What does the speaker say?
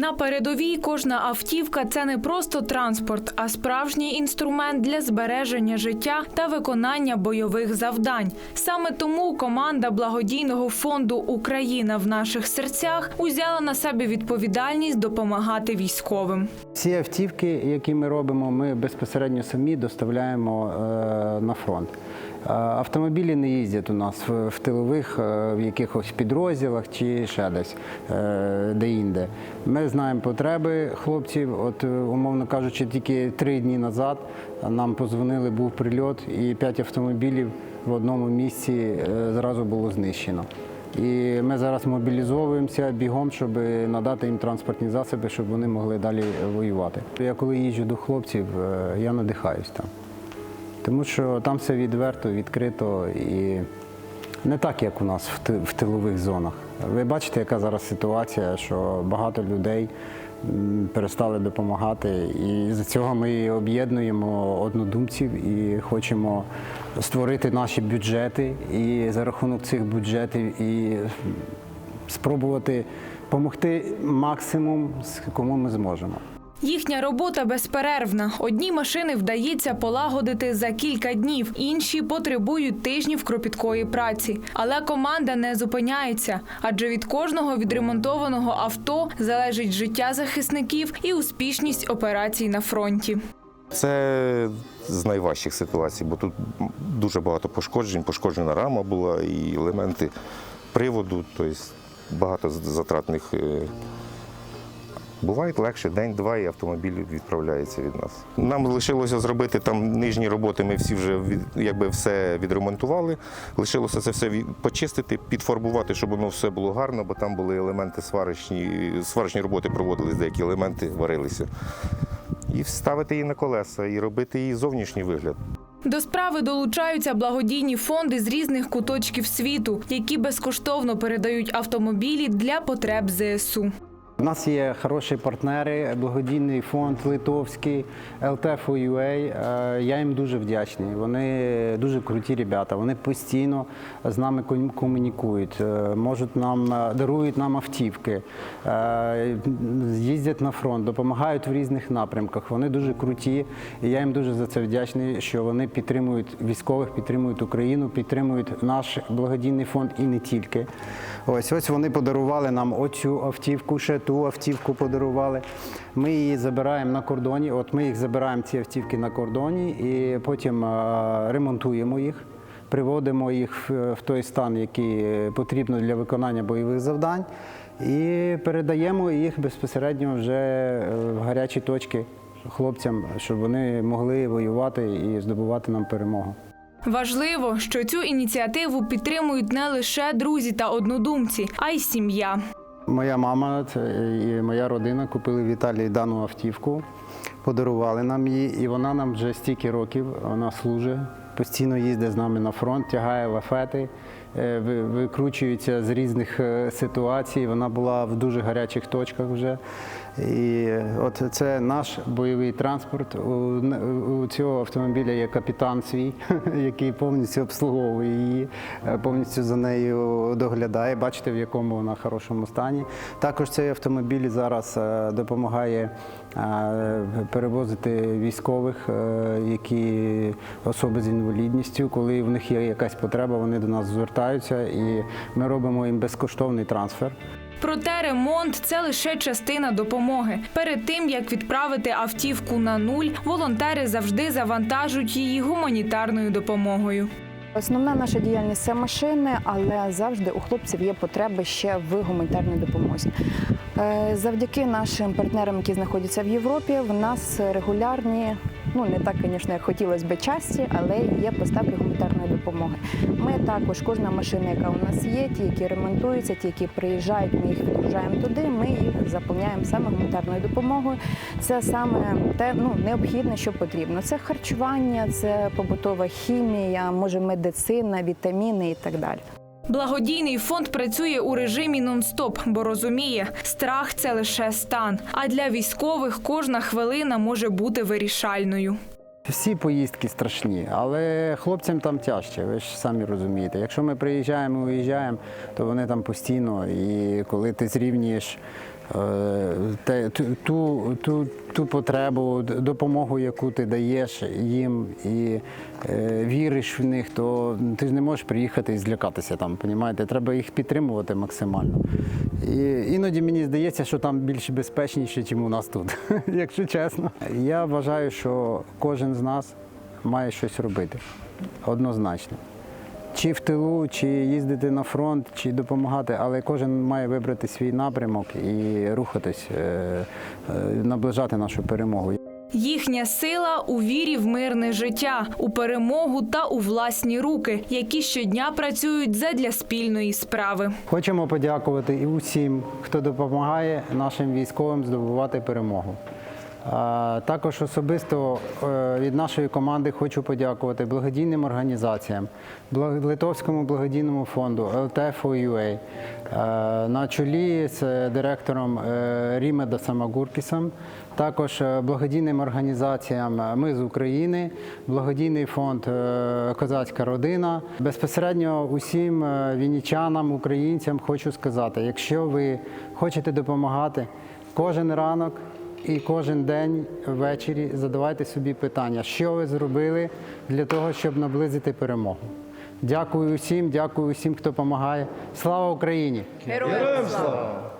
На передовій кожна автівка це не просто транспорт, а справжній інструмент для збереження життя та виконання бойових завдань. Саме тому команда благодійного фонду Україна в наших серцях узяла на себе відповідальність допомагати військовим. Ці автівки, які ми робимо, ми безпосередньо самі доставляємо е, на фронт. Автомобілі не їздять у нас в, тилових, е, в якихось підрозділах чи ще десь е, де-інде. Ми знаємо потреби хлопців. От, е, умовно кажучи, тільки три дні назад нам позвонили, був прильот, і п'ять автомобілів в одному місці зразу було знищено. І ми зараз мобілізовуємося бігом, щоб надати їм транспортні засоби, щоб вони могли далі воювати. Я коли їжджу до хлопців, я надихаюсь там. Тому що там все відверто, відкрито і не так, як у нас в тилових зонах. Ви бачите, яка зараз ситуація, що багато людей перестали допомагати. І з цього ми об'єднуємо однодумців і хочемо створити наші бюджети і за рахунок цих бюджетів і спробувати допомогти максимум, кому ми зможемо. Їхня робота безперервна. Одні машини вдається полагодити за кілька днів, інші потребують тижнів кропіткої праці. Але команда не зупиняється, адже від кожного відремонтованого авто залежить життя захисників і успішність операцій на фронті. Це з найважчих ситуацій, бо тут дуже багато пошкоджень. Пошкоджена рама була і елементи приводу, тобто багато затратних. Буває легше день-два, і автомобіль відправляється від нас. Нам лишилося зробити там нижні роботи. Ми всі вже від, якби все відремонтували. Лишилося це все почистити, підфарбувати, щоб воно все було гарно, бо там були елементи сварочні, сварочні роботи проводились, деякі елементи варилися. І вставити її на колеса, і робити її зовнішній вигляд. До справи долучаються благодійні фонди з різних куточків світу, які безкоштовно передають автомобілі для потреб ЗСУ. У нас є хороші партнери, благодійний фонд литовський, LTF.UA. Е, Я їм дуже вдячний. Вони дуже круті ребята. Вони постійно з нами комунікують, е, можуть нам е, дарують нам автівки, їздять на фронт, допомагають в різних напрямках. Вони дуже круті. І я їм дуже за це вдячний, що вони підтримують військових, підтримують Україну, підтримують наш благодійний фонд і не тільки. Ось ось вони подарували нам оцю автівку, ще ту автівку подарували. Ми її забираємо на кордоні. От ми їх забираємо ці автівки на кордоні і потім е, ремонтуємо їх. Приводимо їх в той стан, який потрібно для виконання бойових завдань, і передаємо їх безпосередньо вже е, в гарячі точки хлопцям, щоб вони могли воювати і здобувати нам перемогу. Важливо, що цю ініціативу підтримують не лише друзі та однодумці, а й сім'я. Моя мама і моя родина купили в Італії дану автівку, подарували нам її, і вона нам вже стільки років вона служить, постійно їздить з нами на фронт, тягає лафети, викручується з різних е, ситуацій. Вона була в дуже гарячих точках вже. І от це наш бойовий транспорт. У, цього автомобіля є капітан свій, який повністю обслуговує її, е, повністю за нею доглядає. Бачите, в якому вона хорошому стані. Також цей автомобіль зараз е, допомагає е, перевозити військових, е, які особи з інвалідністю. Коли в них є якась потреба, вони до нас звертаються, і ми робимо їм безкоштовний трансфер. Проте ремонт це лише частина допомоги. Перед тим як відправити автівку на нуль, волонтери завжди завантажують її гуманітарною допомогою. Основна наша діяльність це машини, але завжди у хлопців є потреби ще в гуманітарній допомозі. Е, Завдяки нашим партнерам, які знаходяться в Європі, в нас регулярні, ну не так, звісно, як хотілося б часті, але є поставки гуманітарної допомоги. Ми також, кожна машина, яка у нас є, ті, які ремонтуються, ті, які приїжджають, ми їх відгружаємо туди. Ми їх заповняємо саме гуманітарною допомогою. Це саме те ну, необхідне, що потрібно. Це харчування, це побутова хімія, може медицина, вітаміни і так далі. Благодійний фонд працює у режимі нон-стоп, бо розуміє, страх це лише стан. А для військових кожна хвилина може бути вирішальною. Всі поїздки страшні, але хлопцям там тяжче, ви ж самі розумієте. Якщо ми приїжджаємо, уїжджаємо, то вони там постійно. І коли ти зрівнюєш ту, ту, ту, ту потребу, допомогу, яку ти даєш їм і е, віриш в них, то ти ж не можеш приїхати і злякатися там, понімаєте? Треба їх підтримувати максимально. І іноді мені здається, що там більш безпечніше, ніж у нас тут, якщо чесно. Я вважаю, що кожен з нас має щось робити. Однозначно. Чи в тилу, чи їздити на фронт, чи допомагати, але кожен має вибрати свій напрямок і рухатись, е, е, наближати нашу перемогу. Їхня сила у вірі в мирне життя, у перемогу та у власні руки, які щодня працюють задля спільної справи. Хочемо подякувати і усім, хто допомагає нашим військовим здобувати перемогу. Також особисто е, від нашої команди хочу подякувати благодійним організаціям, Литовському благодійному фонду LTFOUA е, на чолі з директором е, Рімеда Самагуркісом, також благодійним організаціям Ми з України, благодійний фонд Козацька родина. Безпосередньо усім вінничанам, українцям хочу сказати, якщо ви хочете допомагати кожен ранок. І кожен день ввечері задавайте собі питання, що ви зробили для того, щоб наблизити перемогу. Дякую усім, дякую усім, хто допомагає. Слава Україні! Героям слава!